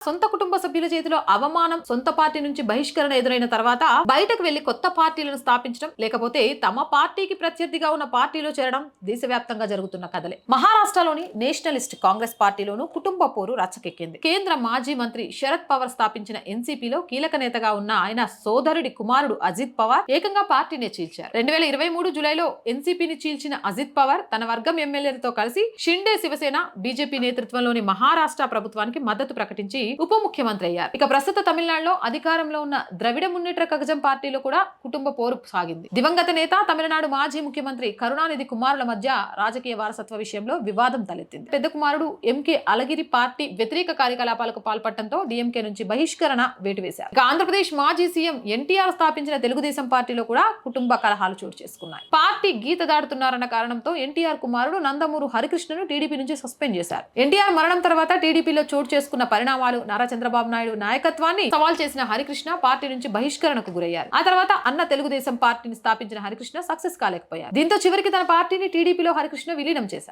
సొంత కుటుంబ సభ్యుల చేతిలో అవమానం సొంత పార్టీ నుంచి బహిష్కరణ ఎదురైన తర్వాత బయటకు వెళ్ళి కొత్త పార్టీలను స్థాపించడం లేకపోతే తమ పార్టీకి ప్రత్యర్థిగా ఉన్న పార్టీలో చేరడం దేశవ్యాప్తంగా జరుగుతున్న కథలే. మహారాష్ట్రలోని నేషనలిస్ట్ కాంగ్రెస్ పార్టీలోనూ కుటుంబ పోరు రచ్చకెక్కింది. కేంద్ర మాజీ మంత్రి శరద్ పవార్ స్థాపించిన ఎన్సీపీలో కీలక నేతగా ఉన్న ఆయన సోదరుడి కుమారుడు అజిత్ పవార్ ఏకంగా పార్టీనే చీల్చారు. రెండు వేల ఇరవై మూడు జూలైలో ఎన్సీపీని చీల్చిన అజిత్ పవార్ తన వర్గం ఎమ్మెల్యేలతో కలిసి షిండే శివసేన బీజేపీ నేతృత్వంలోని మహారాష్ట్ర ప్రభుత్వానికి మద్దతు ప్రకటించి ఉప ముఖ్యమంత్రి అయ్యారు. ఇక ప్రస్తుత తమిళనాడులో అధికారంలో ఉన్న ద్రవిడ మున్నేట్ర కగజం పార్టీలో కూడా కుటుంబ పోరు సాగింది. దివంగత నేత తమిళనాడు మాజీ ముఖ్యమంత్రి కరుణానిధి కుమారుల మధ్య రాజకీయ వారసత్వ విషయంలో వివాదం తలెత్తింది. పెద్ద కుమారుడు ఎంకే అలగిరి పార్టీ వ్యతిరేక కార్యకలాపాలకు పాల్పడటంతో డిఎంకే నుంచి బహిష్కరణ వేటు వేశారు ఇక ఆంధ్రప్రదేశ్ మాజీ సీఎం ఎన్టీఆర్ స్థాపించిన తెలుగుదేశం పార్టీలో కూడా కుటుంబ కలహాలు చోటు చేసుకున్నాయి. పార్టీ గీత దాడుతున్నారన్న కారణంతో ఎన్టీఆర్ కుమారుడు నందమూరు హరికృష్ణను టీడీపీ నుంచి సస్పెండ్ చేశారు. ఎన్టీఆర్ మరణం తర్వాత టీడీపీలో చోటు చేసుకున్న పరిణామాలు నారా చంద్రబాబు నాయుడు నాయకత్వాన్ని సవాల్ చేసిన హరికృష్ణ పార్టీ నుంచి బహిష్కరణకు గురయ్యారు. ఆ తర్వాత అన్న తెలుగుదేశం పార్టీని స్థాపించిన హరికృష్ణ సక్సెస్ కాలేకపోయారు. దీంతో చివరికి తన పార్టీని టీడీపీలో హరికృష్ణ విలీనం చేశారు.